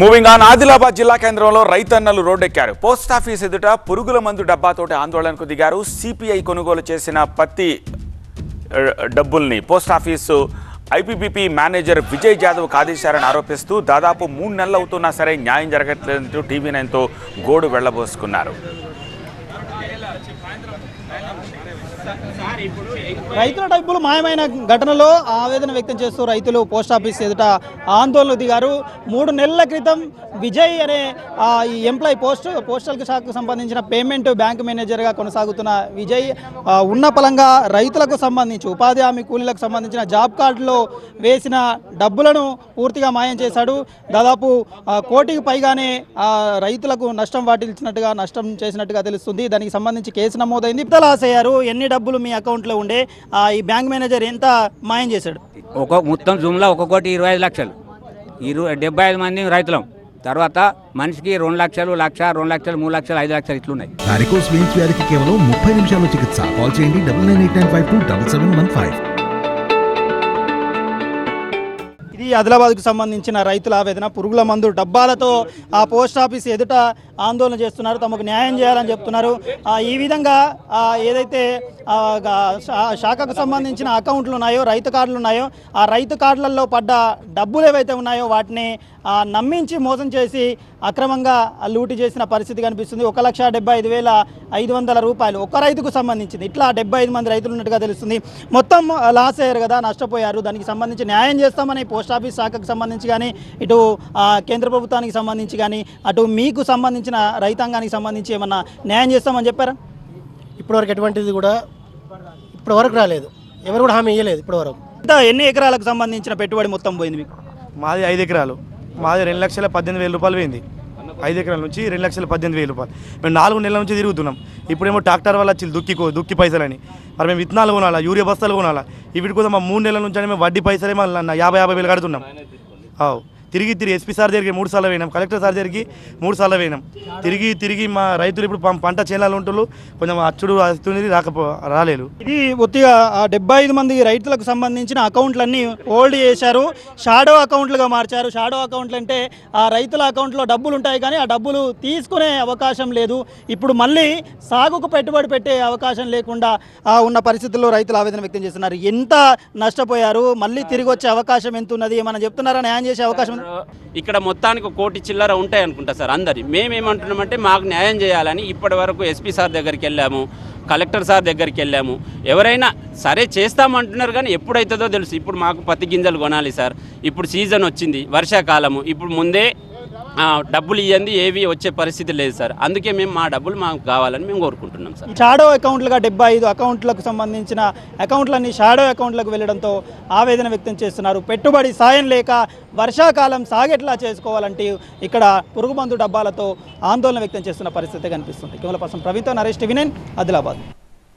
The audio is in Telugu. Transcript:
మూవింగ్ ఆన్ ఆదిలాబాద్ జిల్లా కేంద్రంలో రైతన్నలు రోడ్డెక్కారు. పోస్ట్ ఆఫీస్ ఎదుట పురుగుల మందు డబ్బాతోటి ఆందోళనకు దిగారు. సిపిఐ కొనుగోలు చేసిన పత్తి డబ్బుల్ని post office IPPP manager Vijay Jadhav కాదేశారని ఆరోపిస్తూ దాదాపు మూడు నెలలు అవుతున్నా సరే న్యాయం జరగట్లేదంటూ టీవీ నైన్తో గోడు వెళ్ళబోసుకున్నారు. రైతుల డబ్బులు మాయమైన ఘటనలో ఆవేదన వ్యక్తం చేస్తూ రైతులు పోస్టాఫీస్ ఎదుట ఆందోళనలు దిగారు. మూడు నెలల క్రితం విజయ్ అనే ఈ ఎంప్లాయీ పోస్ట్ పోస్టల్ శాఖకు సంబంధించిన పేమెంట్ బ్యాంక్ మేనేజర్గా కొనసాగుతున్న విజయ్ ఉన్న పలంగా రైతులకు సంబంధించి ఉపాధి హామీ కూలీలకు సంబంధించిన జాబ్ కార్డులో వేసిన డబ్బులను పూర్తిగా మాయం చేశాడు. దాదాపు కోటికి పైగానే రైతులకు నష్టం వాటిల్చినట్టుగా నష్టం చేసినట్టుగా తెలుస్తుంది. దానికి సంబంధించి కేసు నమోదైంది. ఎంత లాస్ అయ్యారు ఎన్ని డబ్బులు మీ అకౌంట్లో ఉండే? ఆ, ఈ బ్యాంక్ మేనేజర్ ఎంత మాయం చేశాడు? ఒక మొత్తం జూమ్లో ఒక కోటి ఇరవై ఐదు లక్షలు. ఇరవై డెబ్బై ఐదు మంది రైతులం. తర్వాత మనిషికి రెండు లక్షలు లక్ష రెండు లక్షలు మూడు లక్షలు ఐదు లక్షలు ఇట్లున్నాయి. వ్యాధికి కేవలం ముప్పై నిమిషాల్లో చికిత్స. కాల్ చేయండి double nine eight nine five two double seven one five. ఇది ఆదిలాబాద్కు సంబంధించిన రైతుల ఆవేదన పురుగుల మందు డబ్బాలతో ఆ పోస్ట్ ఆఫీస్ ఎదుట ఆందోళన చేస్తున్నారు. తమకు న్యాయం చేయాలని చెప్తున్నారు. ఈ విధంగా ఏదైతే శాఖకు సంబంధించిన అకౌంట్లు ఉన్నాయో రైతు కార్డులు ఉన్నాయో ఆ రైతు కార్డులలో పడ్డ డబ్బులు ఏవైతే ఉన్నాయో వాటిని నమ్మించి మోసం చేసి అక్రమంగా లూటీ చేసిన పరిస్థితి కనిపిస్తుంది. ఒక లక్ష డెబ్బై ఐదు వేల ఐదు వందల రూపాయలు ఒక రైతుకు సంబంధించింది. ఇట్లా డెబ్బై ఐదు మంది రైతులు ఉన్నట్టుగా తెలుస్తుంది. మొత్తం లాస్ అయ్యారు కదా నష్టపోయారు. దానికి సంబంధించి న్యాయం చేస్తామని పోస్ట్ ఆఫీస్ శాఖకు సంబంధించి కానీ ఇటు కేంద్ర ప్రభుత్వానికి సంబంధించి కానీ అటు మీకు సంబంధించిన రైతాంగానికి సంబంధించి ఏమన్నా న్యాయం చేస్తామని చెప్పారా? ఇప్పటివరకు ఎటువంటిది కూడా ఇప్పటివరకు రాలేదు. ఎవరు కూడా హామీ ఇవ్వలేదు ఇప్పటివరకు. ఇంత ఎన్ని ఎకరాలకు సంబంధించిన పెట్టుబడి మొత్తం పోయింది మీకు? మాది ఐదు ఎకరాలు. మాది రెండు లక్షల పద్దెనిమిది వేల రూపాయలు పోయింది. ఐదు ఎకరాల నుంచి రెండు లక్షల పద్దెనిమిది వేల రూపాయలు. మేము నాలుగు నెలల నుంచి తిరుగుతున్నాం. ఇప్పుడేమో ట్రాక్టర్ వల్ల వచ్చి దుక్కి దుక్కి పైసలని. మరి మేము విత్తనాలు కొనాలా? యూరియా బస్తాలు కొనాలా? వీటి కోసం మా మూడు నెలల నుంచి మేము వడ్డీ పైసలే మళ్ళీ యాభై యాభై వేలు కడుతున్నాం. అవు. తిరిగి తిరిగి ఎస్పీ సార్ దగ్గరికి మూడు సార్లు పోయినాం కలెక్టర్ సార్ దగ్గరికి మూడు సార్లు పోయినాం. తిరిగి తిరిగి మా రైతులు ఇప్పుడు పంట చేనాలు ఉంటున్నారు కొంచెం అచ్చుడు అస్తుంది రాకపో రాలేదు. ఇది ఒత్తిగా ఆ డెబ్బై ఐదు మంది రైతులకు సంబంధించిన అకౌంట్లన్నీ హోల్డ్ చేశారు షాడో అకౌంట్లుగా మార్చారు. షాడో అకౌంట్లు అంటే ఆ రైతుల అకౌంట్లో డబ్బులు ఉంటాయి కానీ ఆ డబ్బులు తీసుకునే అవకాశం లేదు. ఇప్పుడు మళ్ళీ సాగుకు పెట్టుబడి పెట్టే అవకాశం లేకుండా ఉన్న పరిస్థితుల్లో రైతులు ఆవేదన వ్యక్తం చేస్తున్నారు. ఎంత నష్టపోయారు మళ్ళీ తిరిగి వచ్చే అవకాశం ఎంత ఉన్నది మనం చెప్తున్నారా? న్యాయం చేసే అవకాశం ఇక్కడ మొత్తానికి కోటి చిల్లర ఉంటాయి అనుకుంటా సార్ అందరి. మేమేమంటున్నామంటే మాకు న్యాయం చేయాలని ఇప్పటి వరకు ఎస్పీ సార్ దగ్గరికి వెళ్ళాము కలెక్టర్ సార్ దగ్గరికి వెళ్ళాము. ఎవరైనా సరే చేస్తామంటున్నారు కానీ ఎప్పుడైతుందో తెలుసు. ఇప్పుడు మాకు పత్తి గింజలు కొనాలి సార్. ఇప్పుడు సీజన్ వచ్చింది వర్షాకాలము. ఇప్పుడు ముందే డబ్బులు ఇవ్వండి ఏవి వచ్చే పరిస్థితి లేదు సార్. అందుకే మేము మా డబ్బులు మాకు కావాలని మేము కోరుకుంటున్నాం సార్. షాడో అకౌంట్లుగా డెబ్బై ఐదు అకౌంట్లకు సంబంధించిన అకౌంట్లన్నీ షాడో అకౌంట్లకు వెళ్ళడంతో ఆవేదన వ్యక్తం చేస్తున్నారు. పెట్టుబడి సాయం లేక వర్షాకాలం సాగేట్లా చేసుకోవాలంటే ఇక్కడ పురుగుమందు డబ్బాలతో ఆందోళన వ్యక్తం చేస్తున్న పరిస్థితి కనిపిస్తుంది. కేవలం పర్సన్ ప్రవీణ్తో నరేష్ టీవీ నైన్ ఆదిలాబాద్.